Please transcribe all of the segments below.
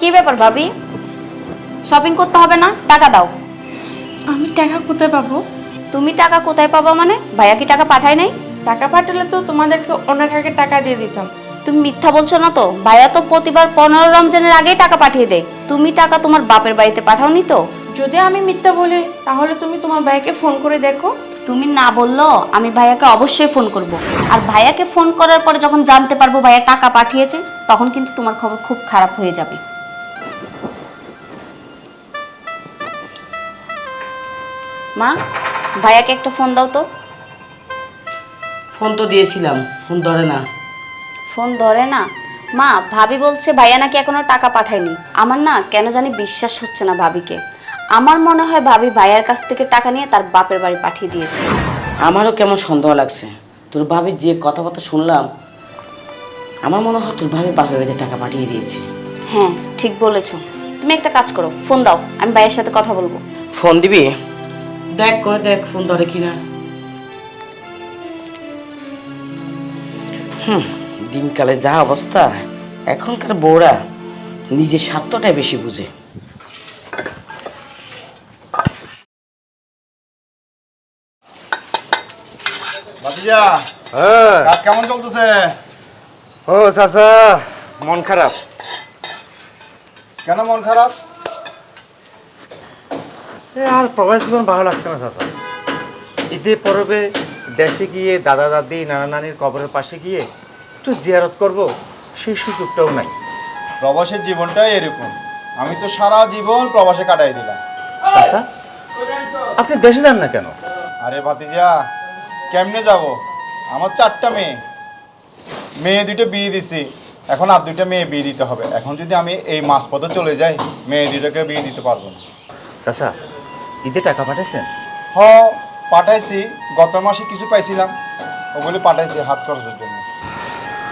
কি ব্যাপার ভাবি? শপিং করতে হবে না? টাকা দাও। আমি টাকা কোথায় পাবো? তুমি টাকা কোথায় পাবা মানে? ভাইয়া কি টাকা পাঠায় নাই? টাকা পাঠালে তো তোমাদেরকে অনেক আগে টাকা দিয়ে দিতাম। তুমি মিথ্যা বলছো না তো? ভাইয়া তো প্রতিবার পনেরো রমজানের আগেই টাকা পাঠিয়ে দেয়। তুমি টাকা তোমার বাপের বাড়িতে পাঠাওনি তো? যদি আমি মিথ্যা বলি তাহলে তুমি তোমার ভাইকে ফোন করে দেখো। তুমি না বলল আমি ভাইয়াকে অবশ্যই ফোন করব। আর ভাইয়াকে ফোন করার পরে যখন জানতে পারব ভাইয়া টাকা পাঠিয়েছে তখন কিন্তু তোমার খবর খুব খারাপ হয়ে যাবে। মা ভাইয়াকে একটা ফোন দাও তো। ফোন তো দিয়েছিলাম ফোন ধরে না। ফোন ধরে না? মা ভাবি বলছে ভাইয়া নাকি এখনও টাকা পাঠায়নি। আমার না কেন জানি বিশ্বাস হচ্ছে না ভাবিকে। আমার মনে হয় ভাবি ভাইয়ার কাছ থেকে টাকা নিয়ে তার বাপের বাড়ি পাঠিয়ে দিয়েছে। আমারও কেমন সন্দেহ লাগছে। তোর ভাবি যে কথাবার্তা শুনলাম আমার মনে হয় তোর ভাবি বাপের বাড়িতে টাকা পাঠিয়ে দিয়েছে। হ্যাঁ ঠিক বলেছ। তুমি একটা কাজ করো ফোন দাও আমি ভাইয়ের সাথে কথা বলব। ফোন দিবি? দেখ করে দেখ ফোন ধরে কিনা। হুম দিনকালে যা অবস্থা এখনকার বউরা নিজের স্বার্থটাই বেশি বুঝে। ভাতিজা হ্যাঁ। কাজ কেমন চলতেছে? ও চাচা। মন খারাপ? কেন মন খারাপ? আর প্রবাস জীবন ভালো লাগছে না চাচা। ঈদে পরবে দেশে গিয়ে দাদা দাদি নানা নানির কবরের পাশে গিয়ে একটু জিয়ারত করব সেই সুযোগটাও নাই। প্রবাসের জীবনটাই এরকম। আমি তো সারা জীবন প্রবাসে কাটাই দিলাম। চাচা আপনি দেশে যান না কেন? আরে ভাতিজা কেমনে যাব? আমার চারটা মেয়ে। মেয়ে দুটো বিয়ে দিছি। এখন আর দুইটা মেয়ে বিয়ে দিতে হবে। এখন যদি আমি এই মাস পথে চলে যাই মেয়ে দুটোকে বিয়ে দিতে পারব না। চাচা ঈদে টাকা পাঠাইছেন? হ পাঠাইছি। গত মাসে কিছু পাইছিলাম। ওগুলি পাঠাইছি হাত খরচের জন্য।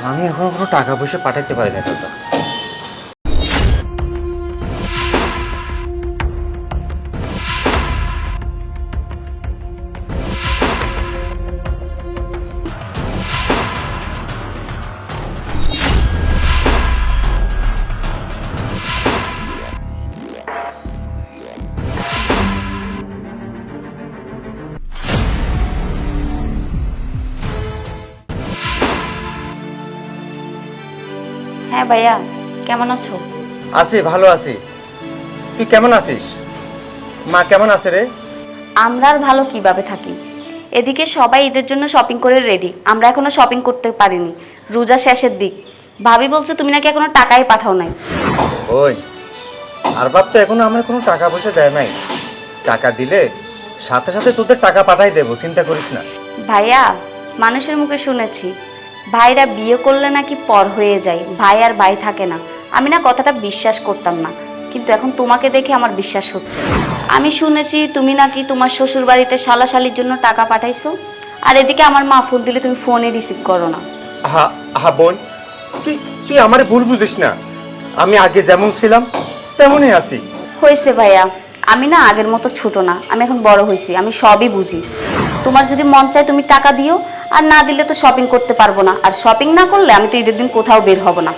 আমি এখনও কোনো টাকা পয়সা পাঠাইতে পারি না চাচা। হ্যাঁ ভাইয়া কেমন আছো? আছি ভালো আছি। তুই কেমন আছিস? মা কেমন আছে রে? আমরা আর ভালো কীভাবে থাকি? এদিকে সবাই ঈদের জন্য শপিং করে রেডি আমরা এখনও শপিং করতে পারিনি। রোজা শেষের দিক। ভাবি বলছে তুমি নাকি এখনও টাকাই পাঠাও নাই? ওই আর বাপ তো এখনও আমার কোনো টাকা পয়সা দেয় নাই। টাকা দিলে সাথে সাথে তোদের টাকা পাঠাই দেবো চিন্তা করিস না। ভাইয়া মানুষের মুখে শুনেছি ভাইরা বিয়ে করলে নাকি পর হয়ে যায় ভাই আর ভাই থাকে না। আমি না কথাটা বিশ্বাস করতাম না কিন্তু এখন তোমাকে দেখে আমার বিশ্বাস হচ্ছে। আমি শুনেছি তুমি নাকি তোমার শ্বশুর বাড়িতে শালাশালির জন্য টাকা পাঠাইছো আর এদিকে আমার মা ফোন দিলে তুমি ফোনে রিসিভ করো না। আহা আহা বোন তুই তুই আমার ভুল বুঝিস না। আমি আগে যেমন ছিলাম তেমনই আছি। হয়েছে ভাইয়া আমি না আগের মতো ছোট না আমি এখন বড় হয়েছি আমি সবই বুঝি। তোমার যদি মন চায় তুমি টাকা দিও আর না দিলে তো শপিং করতে পারব না। আর শপিং না করলে আমি তো ঈদের দিন কোথাও বের হব না।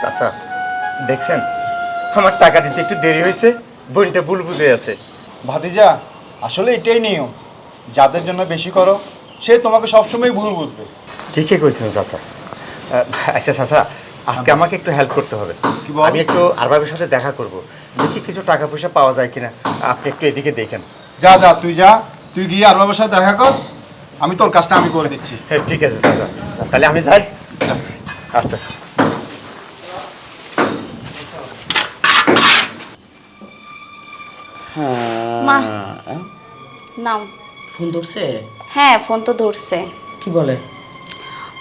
চাচা দেখছেন? আমার টাকা দিতে একটু দেরি হয়েছে বোনটা ভুল বুঝে আছে। ভাতিজা আসলে এটাই নিয়ম। যাদের জন্য বেশি করো সে তোমাকে সবসময় ভুল বুঝবে। ঠিকই কইছেন চাচা। আচ্ছা চাচা আজকে আমাকে একটু হেল্প করতে হবে। আমি একটু আরবাবের সাথে দেখা করব। দেখি কিছু টাকা পয়সা পাওয়া যায় কিনা। আপনি একটু এদিকে দেখেন। যা যা তুই যা তুই গিয়ে আর বাবার সাথে দেখা কর। আমি তোর কাজটা আমি করে দিচ্ছি। হ্যাঁ ঠিক আছে চাচা। তাহলে আমি যাই। আচ্ছা। মা। হ্যাঁ। নাও। ফোন ধরছে? হ্যাঁ ফোন তো ধরছে। কি বলে?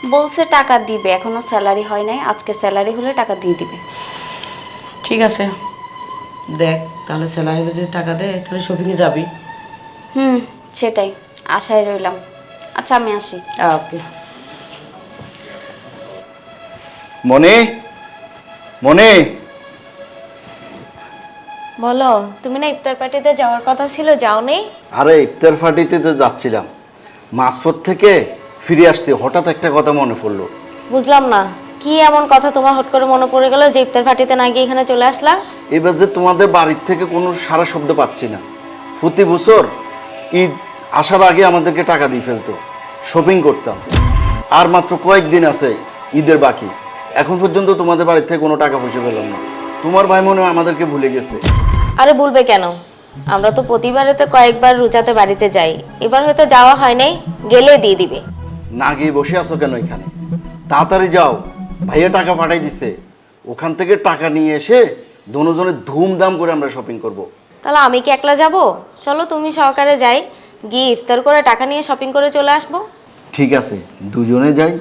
বলছে টাকা দিবে এখনও স্যালারি হয় নাই। আজকে স্যালারি হলে টাকা দিয়ে দিবে। ঠিক আছে। দেখ তাহলে স্যালারি যদি টাকা দেয় তাহলে শপিংয়ে যাবি। হুম সেটাই আশায় রইলাম। আচ্ছা আমি আসি। ওকে। মনে মনে বলো তুমি না ইফতার পার্টিতে যাওয়ার কথা ছিল যাও নেই আরে ইফতার পার্টিতে তো যাচ্ছিলাম। মাঝপথ থেকে ফিরে আসছি হঠাৎ একটা কথা মনে পড়ল। বুঝলাম না। কি এমন কথা তোমার হট করে মনে পড়ে গেল যে ইফতার পার্টিতে না গিয়ে এখানে চলে আসলা? এবার যে তোমাদের বাড়ির থেকে কোনো সারা শব্দ পাচ্ছি না। প্রতি বছর ঈদ আসার আগে আমাদেরকে টাকা দিয়ে ফেলতো। শপিং করতাম। আর মাত্র কয়েকদিন আছে ঈদের বাকি। এখন পর্যন্ত তোমাদের বাড়ির থেকে কোনো টাকা পয়সা পেলাম না। তোমার ভাই মনে হয় আমাদেরকে ভুলে গেছে। আরে বলবে কেন? আমরা তো প্রতিবারেতে কয়েকবার রুচাতে বাড়িতে যাই। এবার হয়তো যাওয়া হয় নাই গেলে দিয়ে দিবে। না গিয়ে বসে আছো কেন এখানে? তাড়াতাড়ি যাও। ভাইয়া টাকা পাঠাই দিছে। ওখান থেকে টাকা নিয়ে এসে দুজনে ধুমধাম করে আমরা শপিং করব। তাহলে আমি কি একলা যাব? চলো তুমি সহকারে যাই। গিয়ে ইফতার করে টাকা নিয়ে শপিং করে চলে আসব। ঠিক আছে দুজনে যাই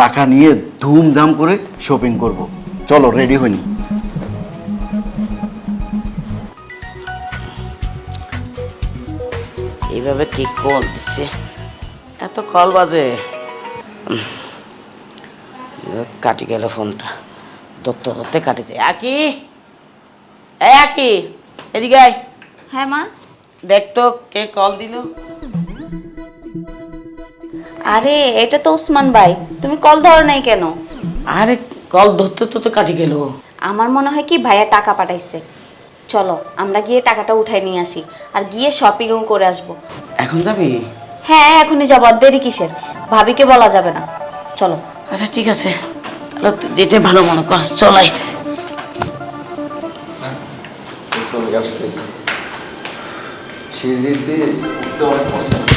টাকা নিয়ে ধুমধাম করে শপিং করব। চলো রেডি হইনি। এইভাবে কি কল দিচ্ছে? এত কল বাজে। কাটি গেল ফোনটা। ধরতে ধরতে কাটিছে। একই একই এদিকে আয়। হ্যাঁ মা। দেখ তো কে কল দিল। আরে এটা তো উসমান ভাই। তুমি কল ধরো নাই কেন? আরে কল ধরতে তো তো কাটি গেল। আমার মনে হয় কি ভাইয়া টাকা পাঠাইছে। চলো আমরা গিয়ে টাকাটা উঠাই নিয়ে আসি। আর গিয়ে শপিংও করে আসব। এখন যাবি? হ্যাঁ এখনই যাব আর দেরি কিসের? ভাবিকে বলা যাবে না। চলো। আচ্ছা ঠিক আছে। যেটা ভালো মনে কর চলাই চলে আসছে সিঁড়িতে উঠতে অনেক কষ্ট।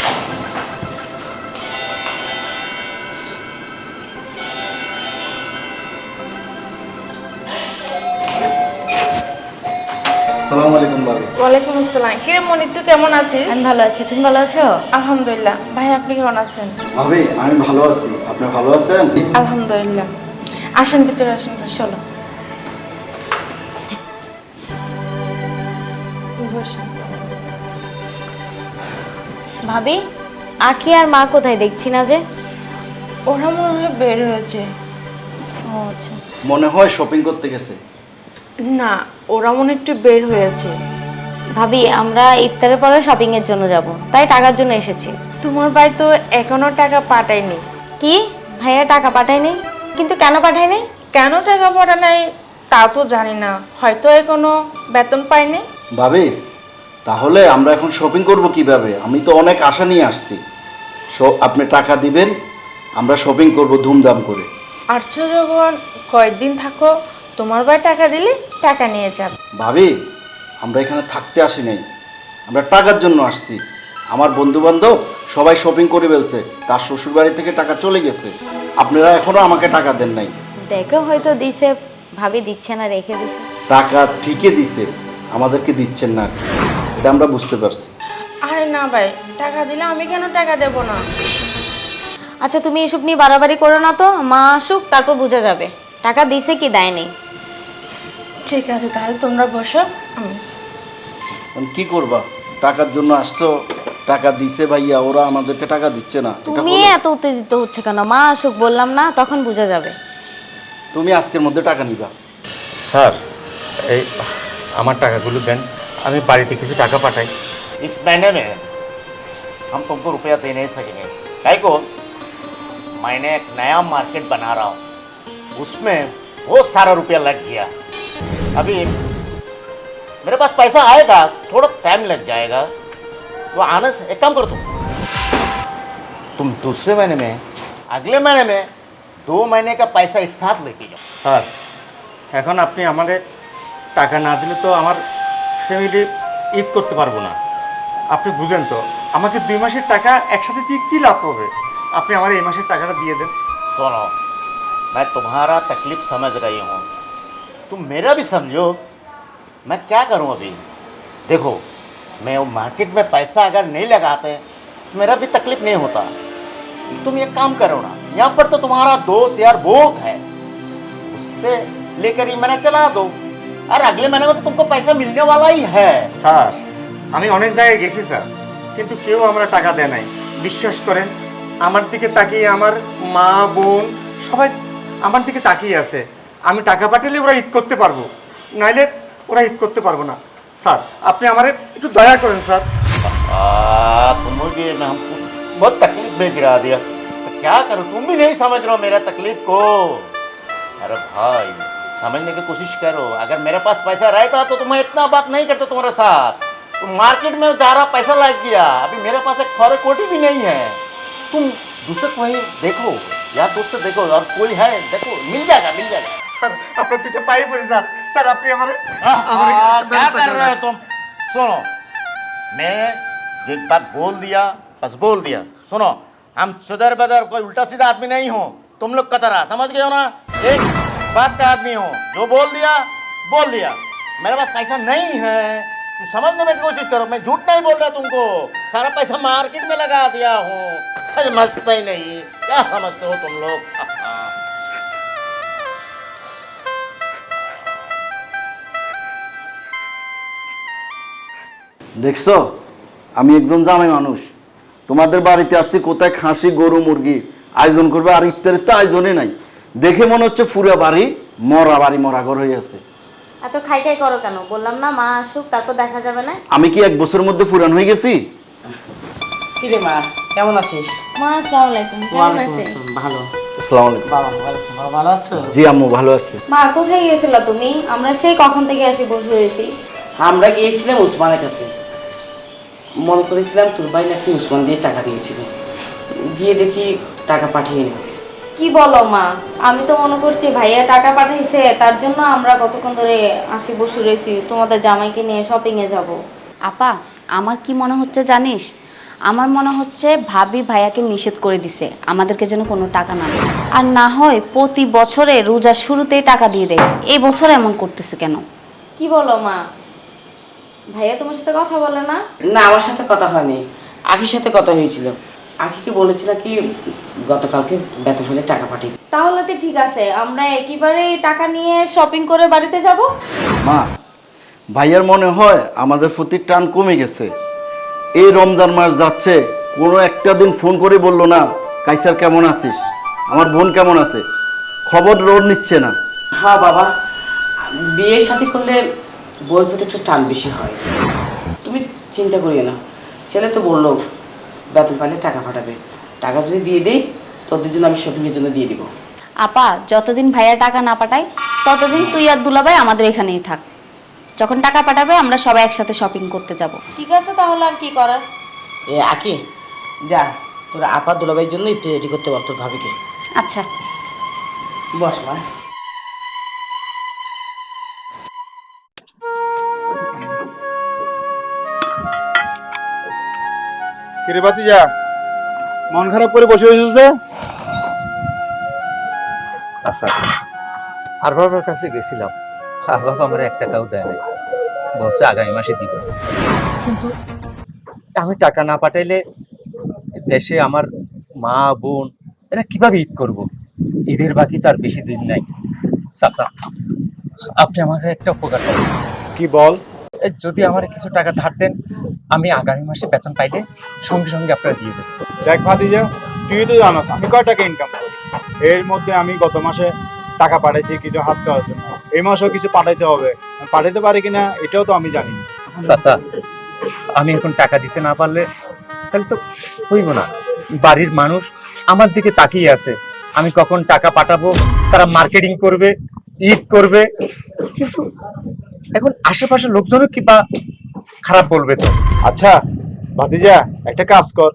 ওয়ালাইকুম আসসালাম। কিরে মনি তুই কেমন আছিস? আমি ভালো আছি। তুমি ভালো আছো? আলহামদুলিল্লাহ। ভাই আপনি কেমন আছেন? ভাবি আমি ভালো আছি। আপনি ভালো আছেন? আলহামদুলিল্লাহ। আসেন ভিতরে আসেন চলো। ভাবি আখি আর মা কোথায়? দেখছি না যে। ওরা মনে হয় বের হয়েছে। ও আচ্ছা। মনে হয় শপিং করতে গেছে। না ওরা মনে একটু বের হয়েছে। ভাবি আমরা ইফতারের পরে শপিং এর জন্য যাব। তাই টাকার জন্য এসেছি। তোমার ভাই তো এখনও টাকা পাঠায়নি। কি? ভাইয়া টাকা পাঠায়নি? কিন্তু কেন পাঠায়নি? কেন টাকা পাঠা নাই তা তো জানি না। হয়তো এখনও বেতন পায়নি। ভাবি তাহলে আমরা এখন শপিং করব কীভাবে? আমি তো অনেক আশা নিয়ে আসছি। আপনি টাকা দিবেন আমরা শপিং করব ধুমধাম করে। আটশো যখন কয়েকদিন থাকো তোমার ভাই টাকা দিলে টাকা নিয়ে যাবে। ভাবি আমরা এখানে থাকতে আসি নাই। আমরা টাকার জন্য আসছি। আমার বন্ধু বান্ধব সবাই শপিং করে ফেলছে। তার শ্বশুর বাড়ি থেকে টাকা চলে গেছে। আপনারা এখনও আমাকে টাকা দেন নাই। দেখো হয়তো দিছে ভাবি দিচ্ছে না রেখে দিছে। টাকা ঠিকই দিছে আমাদেরকে দিচ্ছেন না। এটা আমরা বুঝতে পারছি। আরে না ভাই টাকা দিলে আমি কেন টাকা দেব না? আচ্ছা তুমি এসব নিয়ে বাড়াবাড়ি করো না তো। মা আসুক তারপর বোঝা যাবে। টাকা দিছে কি দেয়নি ঠিক আছে তাহলে তোমরা বসো আমি এখন কি করবা টাকার জন্য আসছো টাকা দিছে ভাইয়া ওরা আমাদেরকে টাকা দিচ্ছে না এটা তুমি হলো? এত উত্তেজিত হচ্ছে কেন মা আসুক বললাম না তখন বোঝা যাবে তুমি আজকের মধ্যে টাকা নিবা স্যার এই আমার টাকাগুলো দেন আমি বাড়িতে কিছু টাকা পাঠাই इस महीने में हम तुमको रुपया दे नहीं सकेंगे काहे को मैंने एक नया मार्केट बना रहा हूँ उसमें बहुत सारा रुपया लग गया अभी मेरे पास पैसा आएगा थोड़ा टाइम लग जाएगा तो आने से एक काम करो तुम तुम दूसरे महीने में अगले महीने में दो महीने का पैसा एक साथ लेके जाओ স্যার এখন আপনি আমাদের টাকা না দিলে তো আমার ফ্যামিলি ঈদ করতে পারবো না আপনি বুঝেন তো আমাকে দুই মাসের টাকা একসাথে দিয়ে কী লাভ হবে আপনি আমার এই মাসের টাকাটা দিয়ে দেন सुनो मैं तुम्हारा तकलीफ समझ रही हूँ तुम मेरा भी समझो मैं क्या करूँ अभी देखो मैं वो मार्केट में पैसा अगर नहीं लगाते तो मेरा भी तकलीफ नहीं होता तुम ये काम करो ना यहाँ पर तो तुम्हारा दोस्त यार बहुत है उससे लेकर ही मैंने चला दो और अगले महीने में तो तुमको पैसा मिलने वाला ही है স্যার আমি অনেক জায়গায় গেছি স্যার কিন্তু কেউ আমরা টাকা দেয় নাই বিশ্বাস করেন আমার দিকে তাকিয়ে আমার মা বোন সবাই আমার দিকে তাকিয়ে আছে আমি টাকা পাঠালে ওরা ঈদ করতে পারবো নাইলে ওরা ঈদ করতে পারবো না স্যার আপনি আমারে একটু দয়া করেন স্যার आ, तुम भी मैं हमको बहुत तकलीफ में गिरा दिया तो क्या करूं तुम भी नहीं समझ रहे हो मेरा तकलीफ को अरे भाई समझने की कोशिश करो अगर मेरे पास पैसा रहता तो तुम्हें इतना बात नहीं करता तुम्हारे साथ तुम मार्केट में उधारा पैसा लग गया अभी मेरे पास एक खौरे कोटी भी नहीं है तुम दूसरे कोई देखो या दोस्त से देखो और कोई है देखो मिल जाएगा मिल जाएगा স্যার আপনার দুটো পাই পড়ি স্যার স্যার আপনি আমার हाँ, हाँ, क्या कर रहे हो तुम सुनो मैं एक बात बोल दिया बस बोल दिया सुनो हम सुधर बदर कोई उल्टा सीधा आदमी नहीं हो तुम लोग का तरह समझ गए हो ना एक बात का आदमी हो जो बोल दिया बोल दिया मेरे पास पैसा नहीं है तुम समझने में कोशिश करो मैं झूठ नहीं बोल रहा तुमको सारा पैसा मार्केट में लगा दिया हूँ अरे मस्त ही नहीं क्या समझते हो तुम लोग দেখছ? আমি একজন জামাই মানুষ। তোমাদের বাড়িতে আসছি কোথায় খাসি গরু মুরগি আয়োজন করবে? আর ইফতারের তো আয়োজনই নাই। দেখে মনে হচ্ছে পুরো বাড়ি মরা বাড়ি মরা ঘর হয়ে আছে। এত খাই খাই করো কেন? বললাম না মা আসুক তারপর দেখা যাবে না? আমি কি এক বছরের মধ্যে পুরান হয়ে গেছি? কি রে মা কেমন আছিস? মা আসসালামু আলাইকুম কেমন আছেন? ভালো। আসসালামু আলাইকুম। বাবা ভালো ভালো আছো? জি আম্মু ভালো আছে। মা কোথায় গিয়েছিলা তুমি? আমরা সেই কখন থেকে আসি বসে রয়েছি। আমরা গিয়েছিলাম উসমানের কাছে। মনে করেছিলাম তোর ভাই নাকি উসমান দিয়ে টাকা দিয়েছিল। গিয়ে দেখি টাকা পাঠিয়ে নি। কি বলো মা? আমি তো মনে করছি ভাইয়া টাকা পাঠাইছে তার জন্য আমরা কতক্ষণ ধরে আসি বসে রয়েছি তোমাদের জামাইকে নিয়ে শপিংয়ে এ যাব। আপা আমার কি মনে হচ্ছে জানিস? আমার মনে হচ্ছে ভাবি ভাইয়াকে নিষেধ করে দিছে আমাদেরকে যেন কোনো টাকা না দেয়। আর না হয় প্রতি বছরে রোজার শুরুতেই টাকা দিয়ে দেয় এই বছর এমন করতেছে কেন? কি বলো মা? ভাইয়া তোমার সাথে কথা বলে না? না আমার সাথে কথা হয়নি। আখির সাথে কথা হয়েছিল। আখিকে বলেছিল কি গতকালকে বেতন হলে টাকা পাঠিয়ে তাহলে তো ঠিক আছে আমরা একেবারে টাকা নিয়ে শপিং করে বাড়িতে যাব। মা ভাইয়ার মনে হয় আমাদের প্রতি টান কমে গেছে। এই রমজান মাস যাচ্ছে কোনো একটা দিন ফোন করে বলল না কাইসার কেমন আছিস? আমার বোন কেমন আছে? খবর রোড নিচ্ছে না। হ্যাঁ বাবা বিয়ের সাথে করলে বই প্রতি একটু টান বেশি হয়। তুমি চিন্তা করিও না। ছেলে তো বলল বেতন পাইলে টাকা পাঠাবে। টাকা যদি দিয়ে দেই তোদের জন্য আমি শপিংয়ের জন্য দিয়ে দিব। আপা যতদিন ভাইয়া টাকা না পাঠায় ততদিন তুই আর দুলাভাই আমাদের এখানেই থাক। যখন টাকা পাঠাবে আমরা সবাই একসাথে শপিং করতে যাব। ঠিক আছে তাহলে আর কি করার? এ আকি যা তোর আপা দুলাভাইয়ের জন্য একটু রেডি করতে পার তোর ভাবিকে। আচ্ছা। বস মা। কিরে যা মন খারাপ করে বসে রয়েছিস যে আচ্ছা আর বাবার কাছে গেছিলাম। আর বাবা আমার এক টাকাও দেয় নাই। বলছে আগামী মাসে দিব। কিন্তু আমি টাকা না পাঠাইলে দেশে আমার মা বোন এরা কীভাবে ঈদ করব? ঈদের বাকি তো আর বেশি দিন নাই। চাচা আপনি আমাকে একটা উপকার করেন। কি বল? যদি আমার কিছু টাকা ধার দেন আমি আগামী মাসে বেতন পাইলে সঙ্গে সঙ্গে আপনারা দিয়ে দেবেন। দেখ ভাতিজা তুই তো জানাস আমি কয় টাকা ইনকাম করি? এর মধ্যে আমি গত মাসে টাকা পাঠাইছি কিছু হাত খাওয়ার জন্য। এই মাসেও কিছু পাঠাইতে হবে। পাঠাইতে পারি কিনা এটাও তো আমি জানি না। চাচা আমি এখন টাকা দিতে না পারলে তাহলে তো হইব না। বাড়ির মানুষ আমার দিকে তাকিয়ে আছে। আমি কখন টাকা পাঠাবো তারা মার্কেটিং করবে ঈদ করবে। কিন্তু এখন আশেপাশের লোকজনও কি বা খারাপ বলবে তো। আচ্ছা ভাতিজা একটা কাজ কর।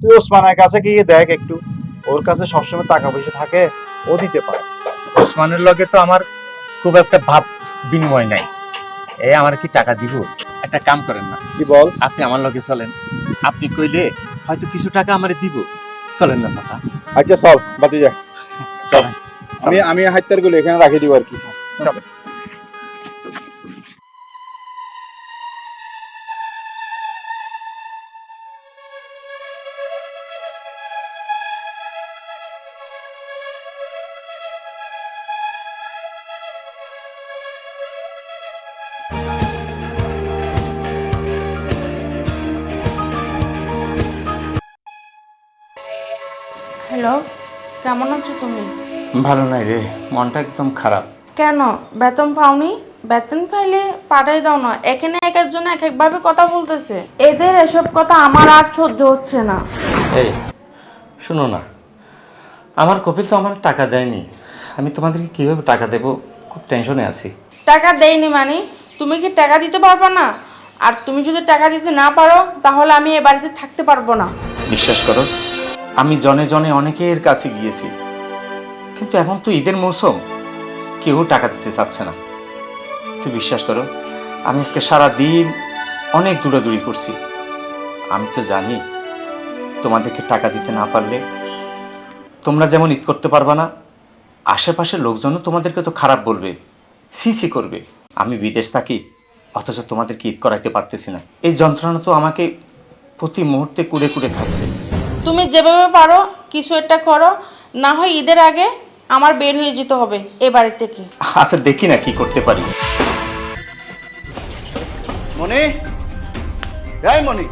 তুই ওসমানের কাছে গিয়ে দেখ একটু। ওর কাছে সবসময় টাকা পয়সা থাকে ও দিতে পারে। ওসমানের লগে তো আমার খুব একটা ভাব বিনিময় নাই। এ আমার কি টাকা দিব? একটা কাম করেন না। কি বল? আপনি আমার লগে চলেন। আপনি কইলে হয়তো কিছু টাকা আমারে দিব। চলেন না চাচা। আচ্ছা চল ভাতিজা। চলেন। আমি আমি হাইতারগুলো এখানে রাখি দিব আর কি। চলেন। ভালো নাই রে মনটা একদম খারাপ। কেন? বেতন পাওনি? বেতন পাইলে পাঠাই দাও না এখানে এক একজন এক একভাবে কথা বলতেছে। এদের এসব কথা আমার আর সহ্য হচ্ছে না। এই শুনো না আমার কপিল তো আমার টাকা দেয়নি। আমি তোমাদেরকে কীভাবে টাকা দেব? খুব টেনশনে আছি। টাকা দেয়নি মানে? তুমি কি টাকা দিতে পারবে না? আর তুমি যদি টাকা দিতে না পারো তাহলে আমি এ বাড়িতে থাকতে পারব না। বিশ্বাস করো আমি জনে জনে অনেকের কাছে গিয়েছি। কিন্তু এখন তো ঈদের মৌসুম। কেউ টাকা দিতে চাচ্ছে না। তুই বিশ্বাস করো, আমি আজকে সারা দিন অনেক দূরাদূরি করছি। আমি তো জানি, তোমাদেরকে টাকা দিতে না পারলে তোমরা যেমন ঈদ করতে পারবা না, আশেপাশের লোকজনও তোমাদেরকে তো খারাপ বলবে সিসি করবে। আমি বিদেশ থাকি, অথচ তোমাদেরকে ঈদ করাইতে পারতেছি না। এই যন্ত্রণা তো আমাকে প্রতি মুহূর্তে কুড়ে কুড়ে খাচ্ছে। তুমি যেভাবে পারো কিছু একটা করো, না হয় ঈদের আগে আমার বের হয়ে যেতে হবে এ বাড়ি থেকে। আচ্ছা দেখি না কি করতে পারি। মনি এই মনি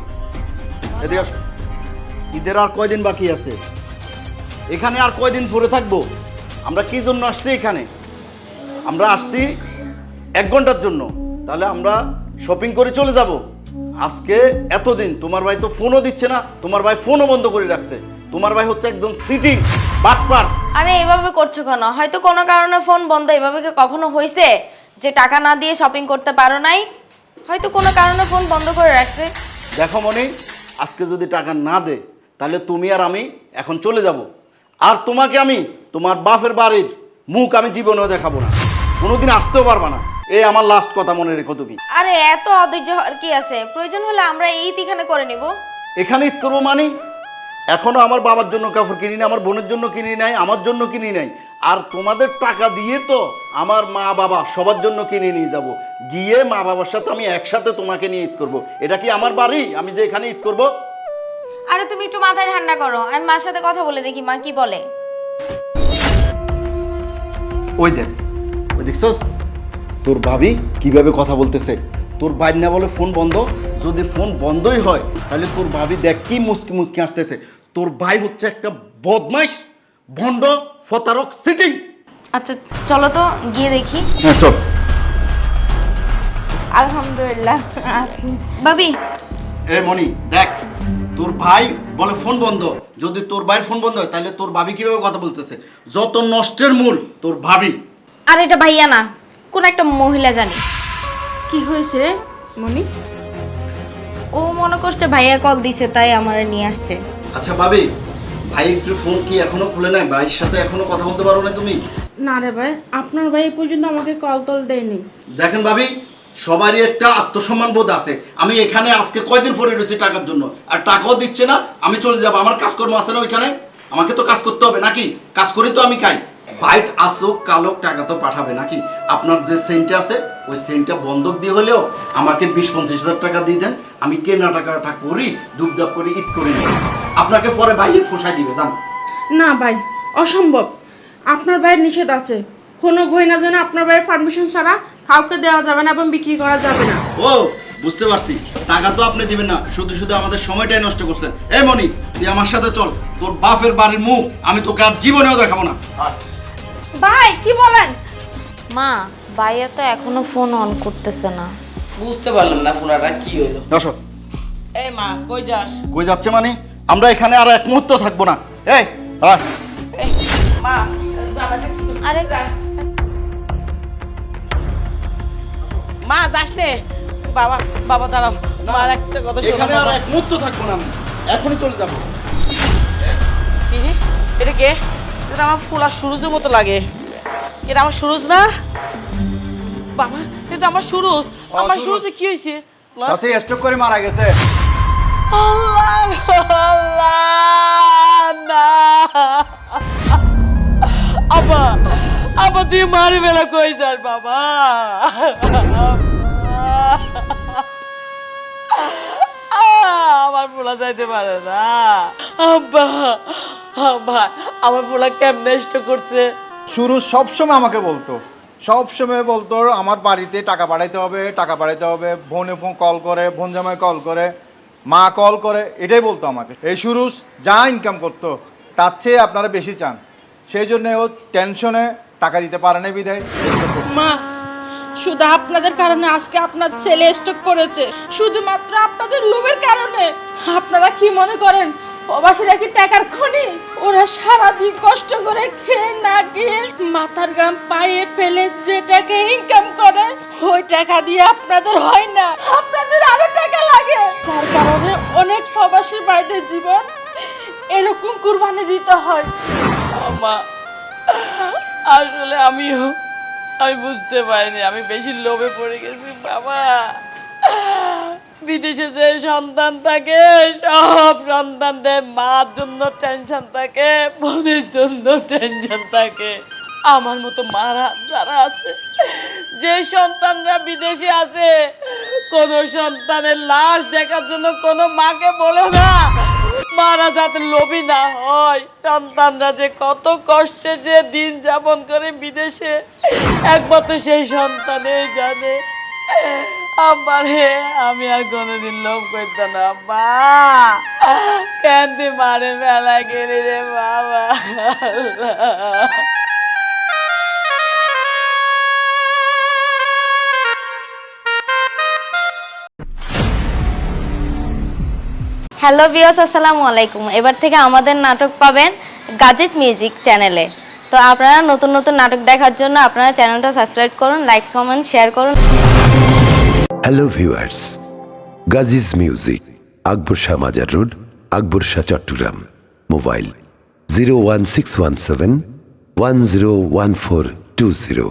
এদিকে আসো। ঈদের আর কয়দিন বাকি আছে? এখানে আর কয়দিন পরে থাকব? আমরা কি জন্য আসছি এখানে? আমরা আসছি এক ঘণ্টার জন্য। তাহলে আমরা শপিং করে চলে যাব। আজকে এতদিন তোমার ভাই তো ফোনও দিচ্ছে না তোমার ভাই ফোনও বন্ধ করে রাখছে। তোমার ভাই হচ্ছে একদম সিটিং বাটপাট আরে এভাবে করছ কেন? হয়তো কোনো কারণে ফোন বন্ধ এভাবে কি কখনো হয়েছে যে টাকা না দিয়ে শপিং করতে পারো নাই? হয়তো কোনো কারণে ফোন বন্ধ করে রাখছে। দেখো মনি আজকে যদি টাকা না দে তাহলে তুমি আর আমি এখন চলে যাব। আর তোমাকে আমি তোমার বাপের বাড়ির মুখ আমি জীবনেও দেখাবো না। কোনোদিন আসতেও পারবা না। এই আমার লাস্ট কথা মনে রেখো তুমি। আরে এত অধৈর্য হওয়ার কি আছে? প্রয়োজন হলে আমরা এই এখানে করে নিব। এখানে ঈদ করব মানি? এখনও আমার বাবার জন্য কাপড় কিনি নাই আমার বোনের জন্য কিনি নাই আমার জন্য কিনি নাই। আর তোমাদের টাকা দিয়ে তো আমার মা বাবা সবার জন্য কিনে নিয়ে যাব। গিয়ে মা বাবার সাথে আমি একসাথে তোমাকে নিয়ে ঈদ করব। এটা কি আমার বাড়ি? আমি যে এখানে ঈদ করব? আরে তুমি একটু মাথায় ঠান্ডা করো আমি মার সাথে কথা বলে দেখি মা কি বলে। ওই দেখ ওই দেখছস? তোর ভাবি কীভাবে কথা বলতেছে? তোর বাইর না বলে ফোন বন্ধ? যদি ফোন বন্ধই হয় তাহলে তোর ভাবি দেখ কি মুসকি মুসকি আসতেছে তোর ভাই হচ্ছে একটা বদমাইশ ভণ্ড ফতারক সিটিং। আচ্ছা চলো তো গিয়ে দেখি। হ্যাঁ চল। আলহামদুলিল্লাহ আছি। ভাবি। এ মনি দেখ তোর ভাই বলে ফোন বন্ধ। যদি তোর ভাইয়ের ফোন বন্ধ হয় তাহলে তোর ভাবি কীভাবে কথা বলতেছে? যত নষ্টের মূল তোর ভাবি। আর এটা ভাইয়া না কোন একটা মহিলা জানি। কি হয়েছে রে মনি ও মনে করছে ভাইয়া কল দিছে তাই আমারে নিয়ে আসছে। আচ্ছা ভাবি ভাই একটু ফোন কি এখনও খুলে নাই? ভাইয়ের সাথে এখনও কথা বলতে পারো না তুমি? না রে ভাই আপনার ভাই এ পর্যন্ত আমাকে কল টল দেয়নি। দেখেন ভাবি সবারই একটা আত্মসম্মান বোধ আছে। আমি এখানে আজকে কয়দিন পরে রয়েছি টাকার জন্য? আর টাকাও দিচ্ছে না আমি চলে যাব। আমার কাজকর্ম আছে না ওইখানে? আমাকে তো কাজ করতে হবে নাকি? কাজ করি তো আমি খাই। বাইট আসুক কালোক টাকা তো পাঠাবে নাকি? আপনার যে সেন্টটা আছে ওই সেন্টটা বন্ধক দিয়ে হলেও আমাকে বিশ পঞ্চাশ হাজার টাকা দিয়ে দেন। আমি কেনা টাকাটা করি দুপদাপ করে ঈদ করে নিই আপনাকে পরে ভাইয়ে ফোসাই দিবে দাম না ভাই অসম্ভব। আপনার ভাইয়ের নিষেধ আছে। কোনো গয়না যেন আপনার ভাইয়ের পারমিশন ছাড়া কাউকে দেওয়া যাবে না এবং বিক্রি করা যাবে না। ও বুঝতে পারছি। টাকা তো আপনি দিবেন না শুধু শুধু আমাদের সময়টাই নষ্ট করছেন। এই মনি তুই আমার সাথে চল। তোর বাপের বাড়ির মুখ আমি তোকে আর জীবনেও দেখাবো না। ভাই কি বলেন? মা ভাইয়া তো এখনও ফোন অন করতেছে না। বুঝতে পারলাম না ফোনাটা কি হলো। আসো। এই মা কই যাস? কই যাচ্ছে মানে? আমরা এখানে আর এক মুহূর্ত থাকব না। এই আয়। এই মা জামাটা আরে মা যাস নে। বাবা বাবা দাঁড়াও। মার একটা কথা শোনো এখানে আর এক মুহূর্ত থাকব না আমি। এখনই চলে যাব। কি রে? এটা কে? এটা আমার ফুলার সুরুজের মতো লাগে। এটা আমার সুরুজ না? বাবা এটা আমার সুরুজ আমার সুরুজে কি হয়েছে? চাষি স্ট্রোক করে মারা গেছে। আল্লাহ আল্লাহ না। আব্বা আব্বা তুই মারি বেলা কই যাস বাবা? আমার পোলা যাইতে পারে না। আব্বা আব্বা আমার পোলা কেমনে নষ্ট করছে? শুরু সবসময় আমাকে বলতো। সবসময় বলতো আমার বাড়িতে টাকা পাঠাইতে হবে টাকা পাঠাইতে হবে। বোনে ফোন কল করে বোন জামাই কল করে মা কল করে। এটাই বলতো আমাকে। এই সুরুষ যা ইনকাম করতো তার চেয়ে আপনারা বেশি চান। সেই জন্য ও টেনশনে টাকা দিতে পারে না বিধায়। মা শুধু আপনাদের কারণে আজকে আপনার ছেলে স্টক করেছে। শুধুমাত্র আপনাদের লোভের কারণে। আপনারা কি মনে করেন প্রবাসীরা কি টাকার খনি? ওরা সারাদিন কষ্ট করে খেয়ে না গিয়ে মাথার গাম পায়ে ফেলে যে টাকা ইনকাম করে, ওই টাকা দিয়ে আপনাদের হয় না। আপনাদের আরও টাকা লাগে। যার কারণে অনেক প্রবাসী ভাইদের জীবন এরকম কুরবানি দিতে হয়। মা, আসলে আমিও, আমি বুঝতে পারিনি, আমি বেশি লোভে পড়ে গেছি, বাবা। বিদেশে যে সন্তান থাকে, সব সন্তানদের মার জন্য টেনশন থাকে, বোনের জন্য টেনশন থাকে। আমার মতো মারা যারা আছে, যে সন্তানরা বিদেশে আছে, কোন সন্তানের লাশ দেখার জন্য কোনো মাকে বলো না। মারা যাতে লোভী না হয়, সন্তানরা যে কত কষ্টে যে দিন যাপন করে বিদেশে, একমাত্র সেই সন্তানেই জানে। আমি আর কোনোদিন লোভ করতাম না মা কেন মারে মেলা রে, বাবা? হ্যালো বিয়স আসসালামু আলাইকুম। এবার থেকে আমাদের নাটক পাবেন গাজিস মিউজিক চ্যানেলে। তো আপনারা নতুন নতুন নাটক দেখার জন্য আপনারা চ্যানেলটা সাবস্ক্রাইব করুন লাইক কমেন্ট শেয়ার করুন। হ্যালো ভিউয়ার্স গাজিজ মিউজিক আকবর শাহ মাজার road Akbar Shah Chattogram mobile zero one six one seven one zero one four two zero